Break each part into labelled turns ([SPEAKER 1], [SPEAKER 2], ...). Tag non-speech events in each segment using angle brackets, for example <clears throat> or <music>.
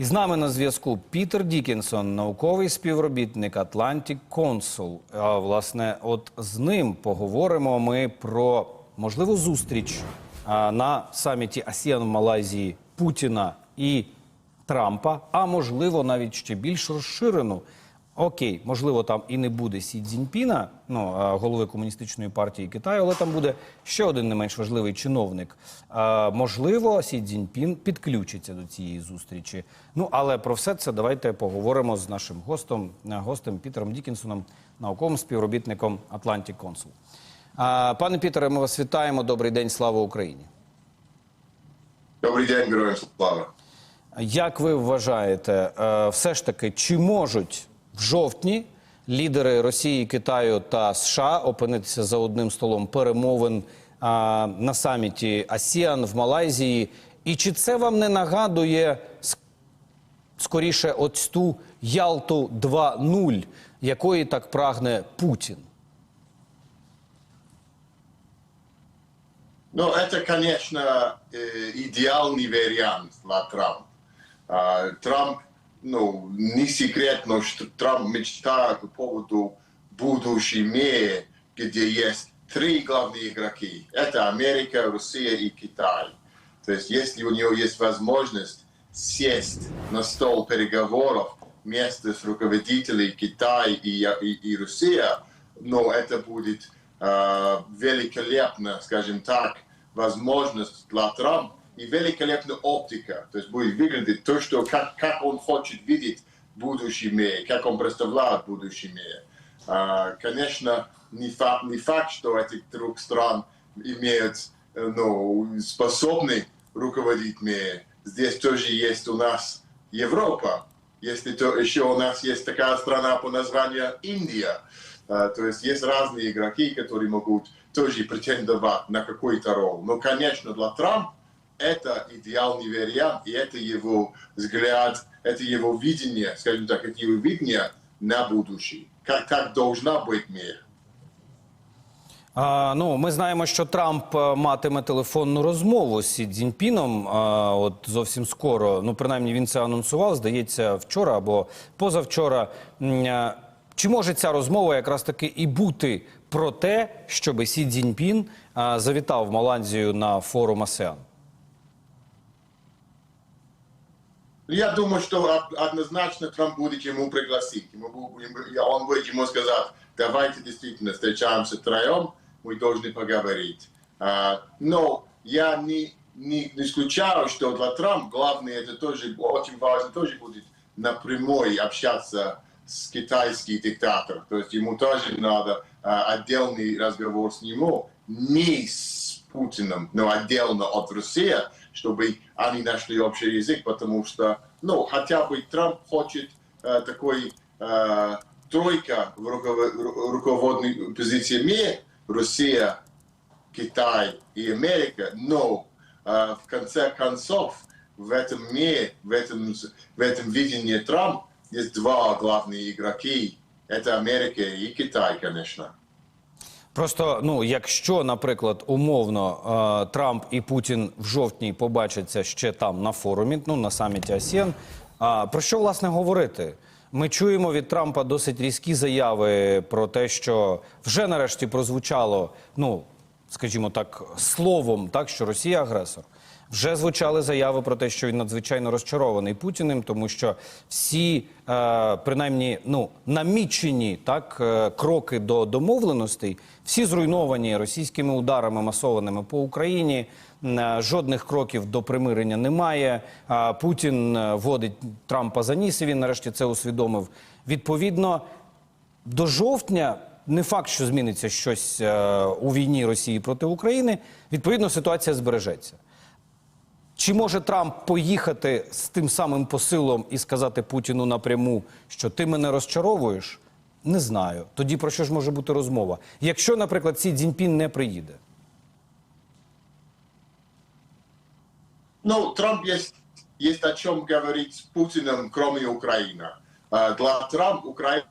[SPEAKER 1] І з нами на зв'язку Пітер Дікінсон, науковий співробітник Atlantic. А власне, от з ним поговоримо ми про можливу зустріч на саміті АСІАН в Малайзії Путіна і Трампа, а можливо навіть ще більш розширену. Окей, можливо, там і не буде Сі Цзіньпіна, ну голови комуністичної партії Китаю, але там буде ще один не менш важливий чиновник. А, можливо, Сі Цзіньпін підключиться до цієї зустрічі. Ну але про все це давайте поговоримо з нашим гостем, е, гостем Пітером Дікінсоном, науковим співробітником Atlantic Council. А, пане Пітере, ми вас вітаємо. Добрий день, слава Україні.
[SPEAKER 2] Добрий день, героям слава.
[SPEAKER 1] Як ви вважаєте, е, все ж таки, чи можуть в жовтні лідери Росії, Китаю та США опинитися за одним столом перемовин а, на саміті АСІАН в Малайзії? І чи це вам не нагадує ск- скоріше ось ту Ялту 2.0, якої так прагне Путін?
[SPEAKER 2] Ну, это, конечно, э, идеальный вариант для Трампа. А, Трамп, ну, не секретно, что Трамп мечтает по поводу будущей мира, где есть три главные игроки. Это Америка, Россия и Китай. То есть, если у него есть возможность сесть на стол переговоров вместе с руководителями Китая и, и, и Россия, но это будет э, великолепно, скажем так, возможность для Трампа и великолепная оптика. То есть будет выглядеть то, что как, как он хочет видеть будущий мир, как он представляет будущий мир. А, конечно, не факт, не факт, что этих трех стран имеют э, ну, способны руководить мир. Здесь тоже есть у нас Европа. Если то еще у нас есть такая страна по названию Индия. А, То есть есть разные игроки, которые могут тоже претендовать на какой-то роль. Но, конечно, для Трампа это идеальный вариант, и это его взгляд, это его видение, скажем так, это его видение на будущее. Как, как должна быть мир.
[SPEAKER 1] А, ну, ми знаємо, що Трамп е, матиме телефонну розмову з Сі Цзіньпіном а, от зовсім скоро. Ну, принаймні, він це анонсував, здається, вчора або позавчора. М, а, Чи може ця розмова якраз таки і бути про те, щоб Сі Цзіньпін а, завітав в Малайзію на форум АСЕАН?
[SPEAKER 2] Я думаю, что од- однозначно Трамп будет ему пригласить. Ему, он будет ему сказать, давайте действительно встречаемся втроем, мы должны поговорить. А, но я не, не исключаю, что для Трампа главное, это тоже очень важно, тоже будет напрямую общаться с китайским диктатором. То есть ему тоже надо а, отдельный разговор с ним, не с Путиным, но отдельно от России, чтобы они нашли общий язык, потому что, ну, хотя бы Трамп хочет э, такой э, тройка в руково- ру- руководной позиции мира, Россия, Китай и Америка, но э, в конце концов в этом мире, в этом, в этом видении Трамп есть два главные игроки. Это Америка и Китай, конечно.
[SPEAKER 1] Просто ну, якщо, наприклад, умовно е, Трамп і Путін в жовтні побачаться ще там на форумі, ну на саміті АСІАН, а про що власне говорити? Ми чуємо від Трампа досить різкі заяви про те, що вже нарешті прозвучало, ну скажімо так, словом, так що Росія агресор. Вже звучали заяви про те, що він надзвичайно розчарований Путіним, тому що всі, е, принаймні, ну намічені так е, кроки до домовленостей, всі зруйновані російськими ударами масованими по Україні. Е, Жодних кроків до примирення немає. А Путін е, водить Трампа за ніс. і Він нарешті це усвідомив. Відповідно, до жовтня не факт, що зміниться щось е, у війні Росії проти України. Відповідно, ситуація збережеться. Чи може Трамп поїхати з тим самим посилом і сказати Путіну напряму, що ти мене розчаровуєш? Не знаю. Тоді про що ж може бути розмова? Якщо, наприклад, Сі Цзіньпін не приїде.
[SPEAKER 2] Ну, Трамп есть, есть о чем говорить с Путиным, кроме Украины. А, Для Трампа Украина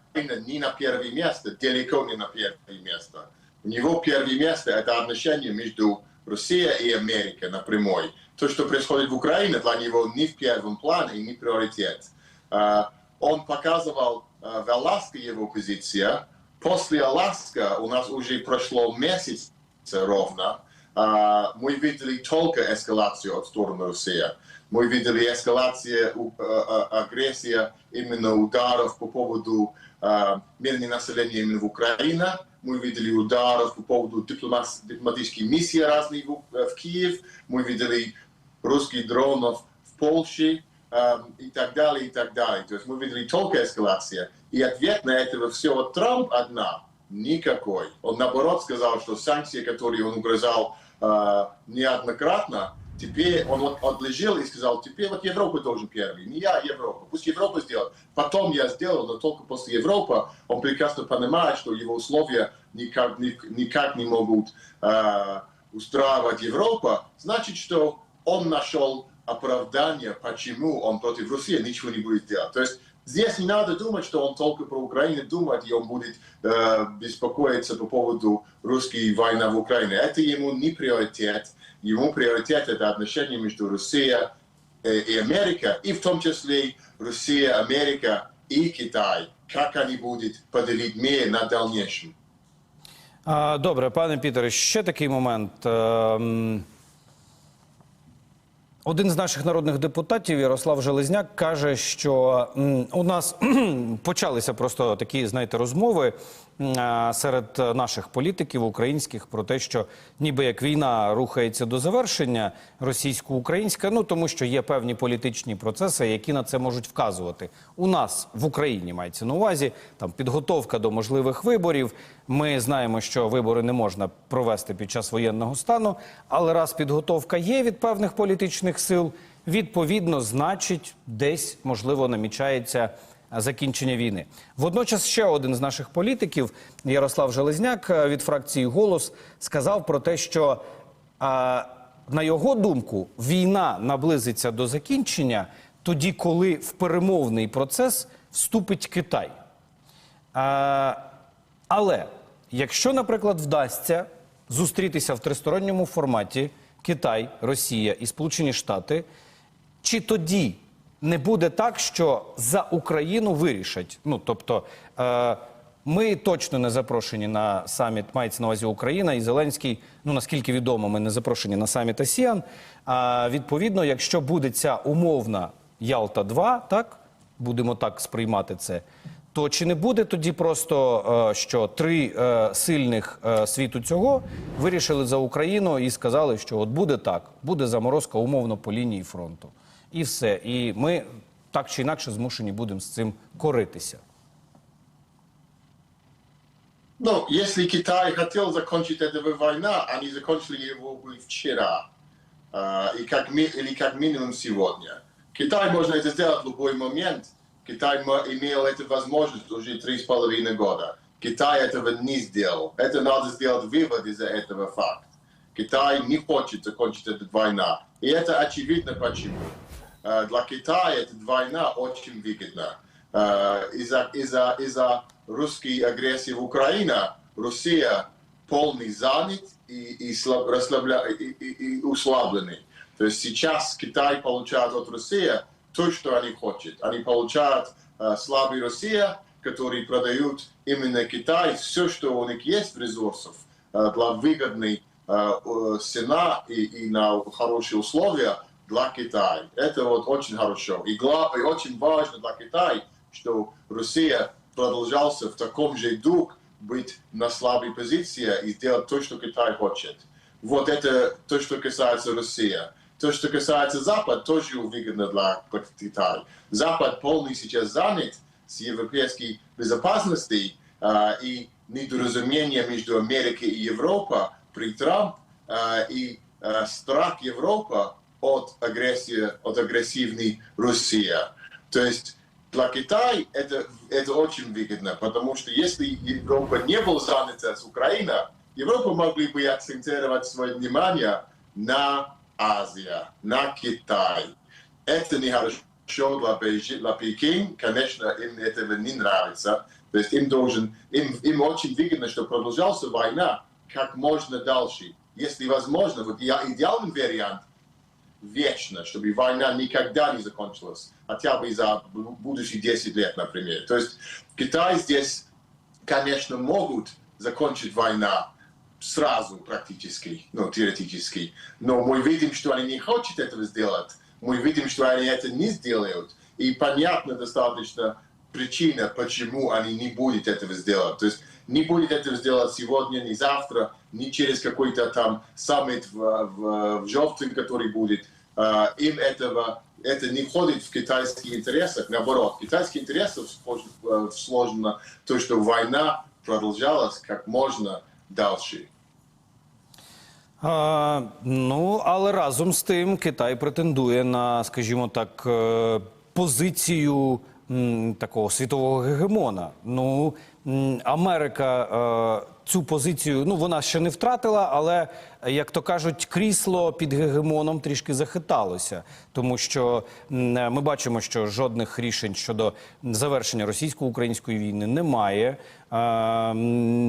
[SPEAKER 2] не на первое место, далеко не на первое место. У него первое место – это отношения между Россией и Америкой напрямую. То, что происходит в Украине, для него не в первом плане и не приоритет. Э, Он показывал э, в Аляске его позиция. После Аляска у нас уже прошло месяц ровно. А, Мы видели только эскалацию в сторону России. Мы видели эскалацию агрессия, именно ударов по поводу мирного населения именно в Украине. Мы видели ударов по поводу дипломат- дипломатических миссий разных э, в Киев. Мы видели русских дронов в Польше эм, и так далее, и так далее. То есть мы видели только эскалация. И ответ на это все от Трамп одна. Никакой. Он наоборот сказал, что санкции, которые он угрожал э, неоднократно, теперь он отложил и сказал, теперь вот Европа должен первый, не я, Европа. Пусть Европа сделает. Потом я сделал, но только после Европы. Он прекрасно понимает, что его условия никак, ни- никак не могут э, устраивать Европа. Значит, что он нашел оправдание, почему он против России ничего не будет делать. То есть здесь не надо думать, что он только про Украину думает, и он будет э, беспокоиться по поводу русской войны в Украине. Это ему не приоритет. Ему приоритет это отношения между Россией э, и Америка, и в том числе Россия, Америка и Китай. Как они будут поделить мир на дальнейшем.
[SPEAKER 1] А, Добре, пане Пітере, ще такий момент. Один з наших народних депутатів, Ярослав Железняк, каже, що у нас <clears throat> почалися просто такі, знаєте, розмови серед наших політиків українських про те, що ніби як війна рухається до завершення російсько-українська, ну тому що є певні політичні процеси, які на це можуть вказувати. У нас в Україні мається на увазі там підготовка до можливих виборів. Ми знаємо, що вибори не можна провести під час воєнного стану, але раз підготовка є від певних політичних сил, відповідно, значить, десь можливо намічається закінчення війни. Водночас ще один з наших політиків, Ярослав Железняк е, від фракції Голос, сказав про те, що а, на його думку війна наблизиться до закінчення тоді, коли в перемовний процес вступить Китай. А, але якщо, наприклад, вдасться зустрітися в тристоронньому форматі Китай, Росія і Сполучені Штати, чи тоді не буде так, що за Україну вирішать? Ну тобто. Е, ми точно не запрошені на саміт, мається на увазі Україна і Зеленський. Ну наскільки відомо, ми не запрошені на саміт АСІАН. А відповідно, якщо буде ця умовна Ялта 2 так будемо так сприймати це. То чи не буде тоді просто, е, що три е, сильних е, світу цього вирішили за Україну і сказали, що от буде так, буде заморозка умовно по лінії фронту, і все. І ми так чи інакше змушені будемо з цим коритися.
[SPEAKER 2] Ну, если Китай хотел закончить эту войну, они закончили его бы вчера, А, и как, ми- или как минимум сегодня. Китай можно это сделать в любой момент. Китай имел эту возможность уже три с половиной года. Китай этого не сделал. Это надо сделать вывод из этого факта. Китай не хочет закончить эту войну. И это очевидно почему. Э, Для Китая эта война очень выгодна. Э, Из-за из-за из-за русской агрессии в Украине Россия полный занят и, и, слаб- расслабля- и- и- и услабленный. То есть сейчас Китай получает от России то, что они хотят. Они получают э, слабый Россия, который продают именно Китай все, что у них есть ресурсов э, для выгодной э, и, и на хорошие условия для Китая. Это вот очень хорошо. И, гла- и очень важно для Китая, что Россия продолжался в таком же духе быть на слабой позиции и сделать то, что Китай хочет. Вот это то, что касается России. То, что касается Запада, тоже выгодно для Китая. Запад полный сейчас занят с европейской безопасностью а, и недоразумение между Америкой и Европой при Трамп а, и а, страх Европы от агрессии, от агрессивной России. То есть для Китая это, это очень выгодно, потому что если Европа не была занята с Украиной, Европа могли бы акцентировать свое внимание на Азию, на Китай. Это нехорошо для, для Пекина, конечно, им этого не нравится. То есть им должен, им, им очень выгодно, чтобы продолжалась война как можно дальше. Если возможно, вот идеальный вариант вечно, чтобы война никогда не закончилась, хотя бы за бу- будущие 10 лет, например. То есть Китай здесь, конечно, могут закончить война сразу практически, ну, теоретически, но мы видим, что они не хотят этого сделать, мы видим, что они это не сделают, и понятно достаточно причина, почему они не будут этого сделать. То есть не будет этого сделать сегодня, не завтра, не через какой-то там саммит в, в, в Жовтин, который будет. А, Им этого это не входит в китайские интересы, наоборот, китайские интересы сложно, сложно. То, что война продолжалась как можно дальше.
[SPEAKER 1] А, ну, але разом з тим Китай претендує на, скажімо так, е, позицію м, такого світового гегемона. Ну, Америка е, цю позицію, ну, вона ще не втратила, але, як то кажуть, крісло під гегемоном трішки захиталося. Тому що м, ми бачимо, що жодних рішень щодо завершення російсько-української війни немає. Е,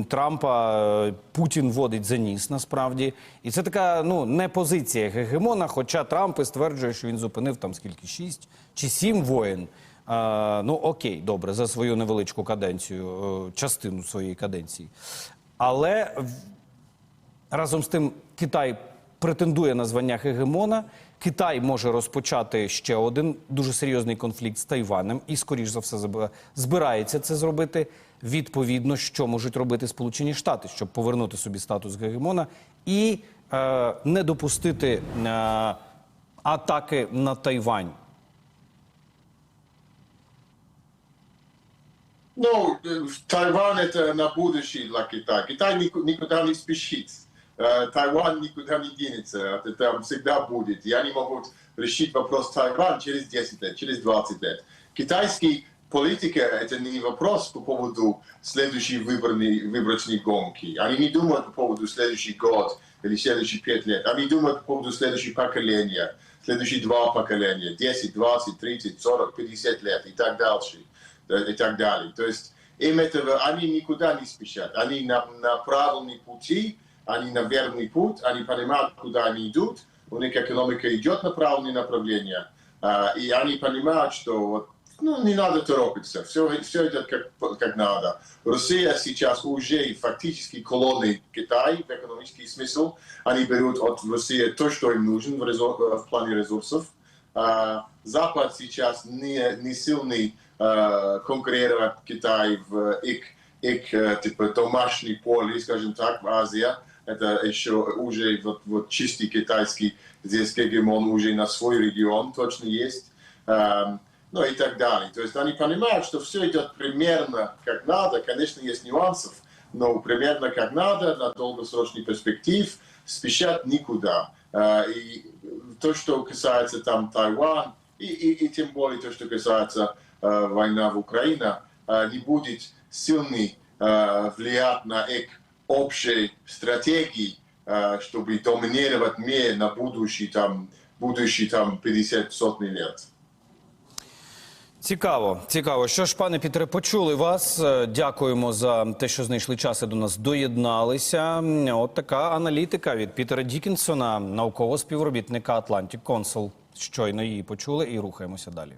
[SPEAKER 1] Трампа е, Путін водить за ніс насправді, і це така ну не позиція гегемона. Хоча Трамп і стверджує, що він зупинив там скільки шість чи сім воєн. Е, ну окей, добре, за свою невеличку каденцію, е, частину своєї каденції. Але разом з тим Китай претендує на звання гегемона. Китай може розпочати ще один дуже серйозний конфлікт з Тайванем і, скоріш за все, збирається це зробити. Відповідно, що можуть робити Сполучені Штати, щоб повернути собі статус гегемона і е, не допустити е, атаки на Тайвань.
[SPEAKER 2] Ну, э, Тайвань это на будущее для Китая. Китай нику- никуда не спешит. Э, Тайвань никуда не денется. Это там всегда будет. И они могут решить вопрос Тайвань через 10 лет, через 20 лет. Китайский политика – это не вопрос по поводу следующей выборной, выборочной гонки. Они не думают по поводу следующий год или следующие 5 лет. Они думают по поводу следующего поколения, следующие два поколения, 10, 20, 30, 40, 50 лет и так дальше э, и так далее. То есть им этого, они никуда не спешат. Они на, на правильном пути, они на верный путь, они понимают, куда они идут, у них экономика идет на правильное направление, а, и они понимают, что вот, ну, не надо торопиться, все, все идет как, как надо. Россия сейчас уже фактически колония Китая в экономический смысл. Они берут от России то, что им нужно в, резо- в плане ресурсов. А, Запад сейчас не, не сильный э, конкурировать Китай в их, их э, типа домашней поле, скажем так, в Азии. Это еще уже вот, вот чистый китайский, здесь гегемон уже на свой регион точно есть. Эм, ну и так далее. То есть они понимают, что все идет примерно как надо. Конечно, есть нюансов, но примерно как надо, на долгосрочный перспектив, спешат никуда. Э, И то, что касается там Тайвань, и, и, и тем более то, что касается э, войны в Украине, э, не будет сильный э, влиять на их общей стратегии, э, чтобы доминировать мир на будущий там, будущий там 50 сотни лет.
[SPEAKER 1] Цікаво, цікаво. Що ж, пане Пітере, почули вас. Е, Дякуємо за те, що знайшли час і до нас доєдналися. М, От така аналітика від Пітера Дікінсона, наукового співробітника Atlantic Council. Щойно її почули і рухаємося далі.